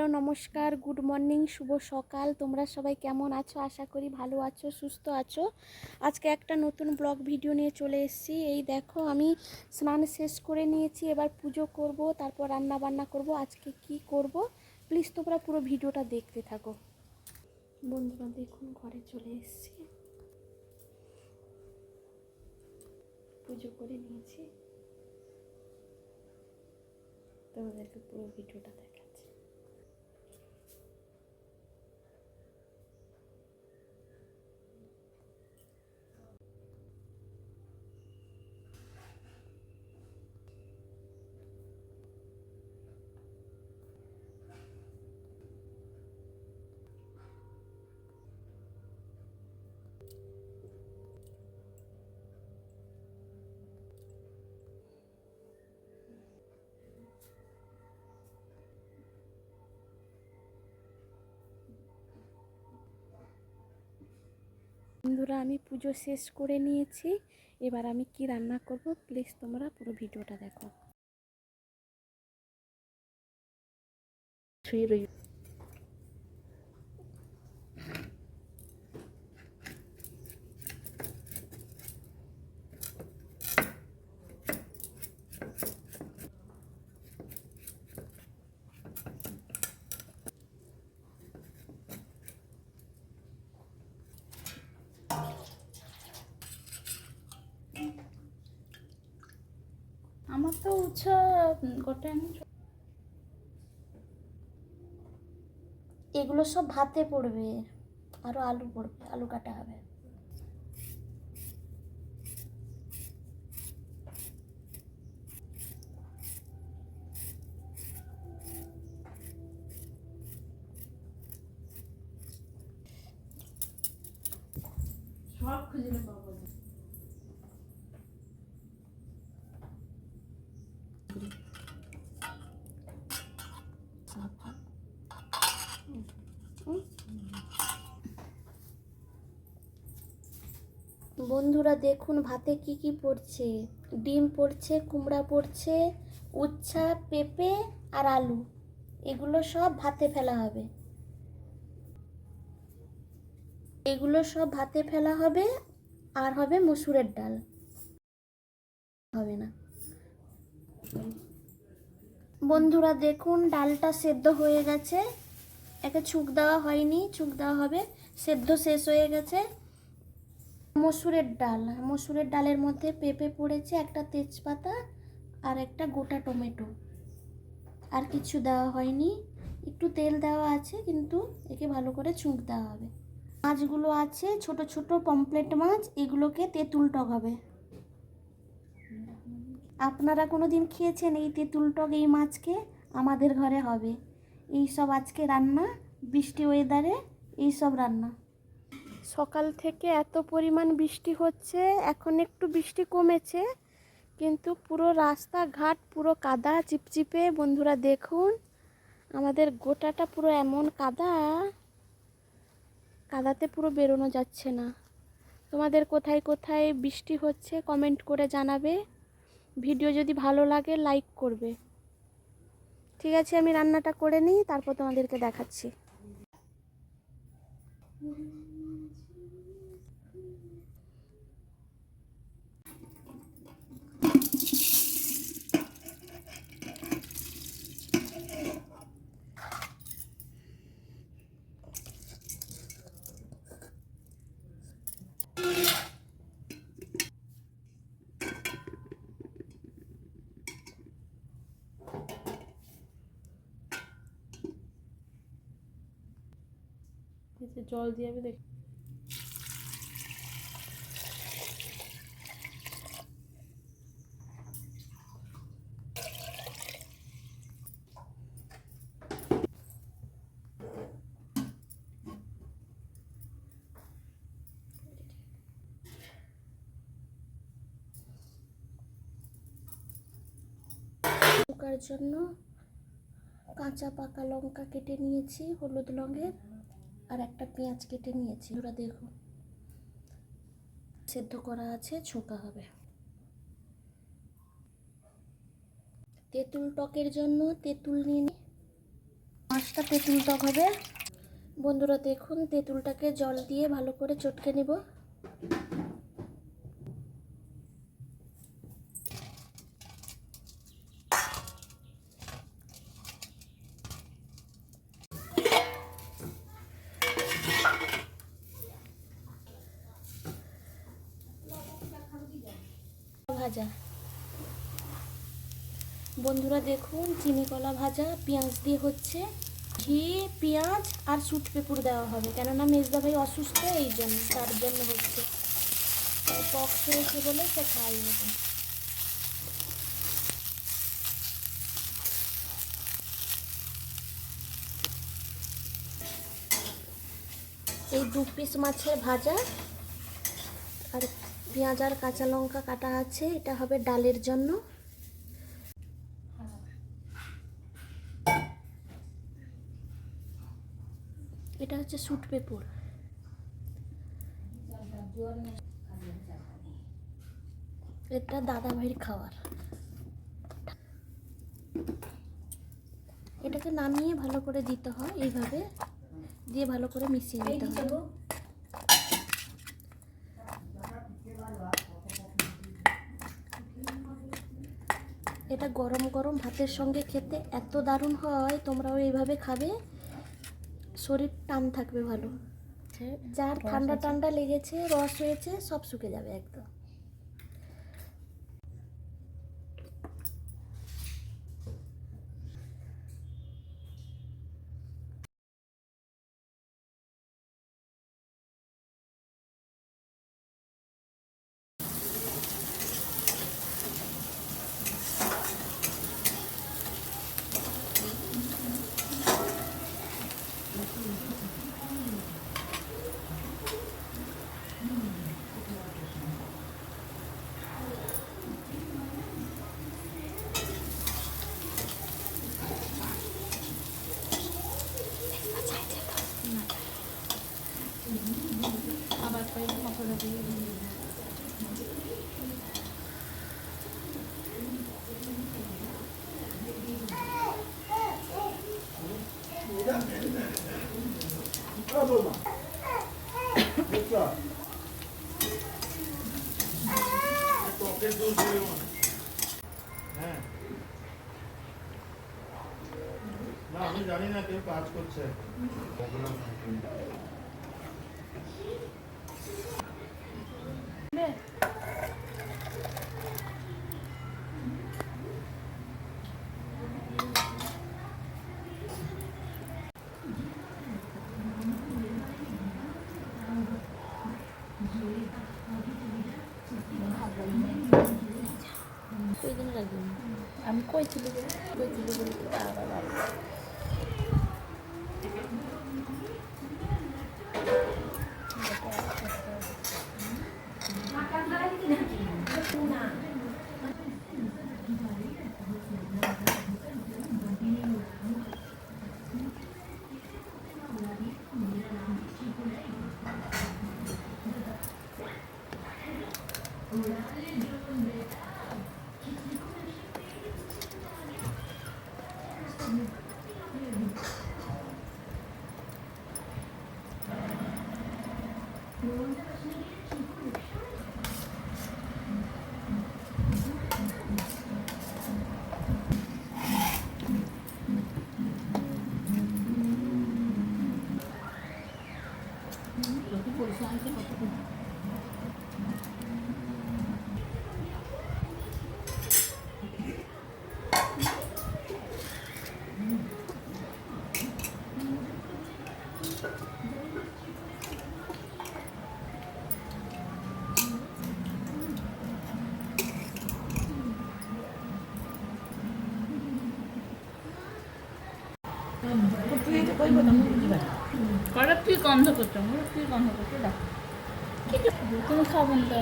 Hello, নমস্কার, good morning, শুভ সকাল। তোমরা সবাই কেমন আছো? আশা করি ভালো আছো, সুস্থ আছো। আজকে একটা নতুন ব্লগ ভিডিও নিয়ে চলে এসেছি। এই দেখো, আমি স্নান শেষ করে নিয়েছি, এবার পুজো করব, তারপর রান্না বান্না করব, আজকে কি করব? প্লিজ তোমরা পুরো ভিডিওটা দেখতে থাকো। বন্ধুরা, দেখুন, ঘরে চলে এসেছি। পুজো করে নিয়েছি। তোমাদেরকে পুরো ভিডিওটা দেখাচ্ছি বন্ধুরা, আমি পুজো শেষ করে নিয়েছি। এবার আমি কি রান্না করব? প্লিজ তোমরা পুরো ভিডিওটা দেখো। আমার তো উচ্ছ গোটা এগুলো সব ভাতে পড়বে আরও আলু পড়বে, আলু কাটা হবে। সব খুঁজলে পাবো না। বন্ধুরা, দেখুন ভাতে কি কি পড়ছে। ডিম পড়ছে, কুমড়া পড়ছে, উচ্ছা, পেঁপে আর আলু। এগুলো সব ভাতে ফেলা হবে। এগুলো সব ভাতে ফেলা হবে আর হবে মসুরের ডাল। হবে না। বন্ধুরা, দেখুন ডালটা সেদ্ধ হয়ে গেছে। একে ছুক দেওয়া হয়নি ছুক দেওয়া হবে। সেদ্ধ শেষ হয়ে গেছে। মসুরের ডাল। মসুরের ডালের মধ্যে পেঁপে পড়েছে একটা তেজপাতা আর একটা গোটা টমেটো। আর কিছু দেওয়া হয়নি। একটু তেল দেওয়া আছে, কিন্তু একে ভালো করে ছুঁক দেওয়া হবে। মাছগুলো আছে, ছোট ছোট পমপ্লেট মাছ, এগুলোকে তেঁতুল টক হবে। আপনারা কোনো দিন খেয়েছেন এই তেঁতুল টক, এই মাছকে? আমাদের ঘরে হবে। এই সব আজকে রান্না, বৃষ্টি ওয়েদারে এই সব রান্না। সকাল থেকে এত পরিমাণ বৃষ্টি হচ্ছে, এখন একটু বৃষ্টি কমেছে, কিন্তু পুরো রাস্তাঘাট পুরো কাদা, চিপচিপে। বন্ধুরা, দেখুন, আমাদের গোটাটা পুরো এমন কাদা, কাদাতে পুরো বেরোনো যাচ্ছে না। তোমাদের কোথায় কোথায় বৃষ্টি হচ্ছে কমেন্ট করে জানাবে। ভিডিও যদি ভালো লাগে লাইক করবে। ঠিক আছে, আমি রান্নাটা করে নিই, তারপর তোমাদেরকে দেখাচ্ছি। এতে জল দিয়ে আমি দেখ জন্য কাঁচা পাকা লঙ্কা কেটে নিয়েছি হলুদ রঙের। আর একটা পেঁয়াজ কেটে নিয়েছি। ওরা দেখো। সেদ্ধ করা আছে ছোকা হবে। তেঁতুল টকের জন্য তেঁতুল নিয়ে নি। পাঁচটা তেঁতুল টক হবে। বন্ধুরা, দেখুন, তেঁতুলটাকে জল দিয়ে ভালো করে চটকে নেব। ভাজা। বন্ধুরা দেখুন, চিনি কলা ভাজা, পেঁয়াজ দিয়ে হচ্ছে ঘি, পেঁয়াজ আর সুট পেপুর দেওয়া হবে। কেননা মেজদা ভাই অসুস্থ, এই জন্য, তার জন্য হচ্ছে। পক্স হয়েছে বলে সে খাই হবে এই দু পিস মাছের ভাজা পেঁয়াজ আর কাঁচা লঙ্কা কাটা আছে, এটা হবে ডালের জন্য। এটা হচ্ছে সুট পেপুর। এটা দাদা ভাইয়ের খাবার এটাকে নামিয়ে ভালো করে দিতে হয়, এইভাবে। দিয়ে ভালো করে মিশিয়ে নিতে হবে এটা গরম গরম ভাতের সঙ্গে খেতে এত দারুণ হয় তোমরাও এইভাবে খাবে। শরীর টান থাকবে ভালো। যার ঠান্ডা ঠান্ডা লেগেছে রস হয়েছে সব শুকে যাবে একদম আবার কয়েক মশলা দিয়ে দিই। হ্যাঁ না আমি জানি না কেউ কাজ করছে। ওই দিন রাখবেন আমি কইছিল যে কইছিল বলে তো আবার কটা তুই গন্ধ করছ মোর তুই গন্ধ করছ দেখ তুমি খাবেন তো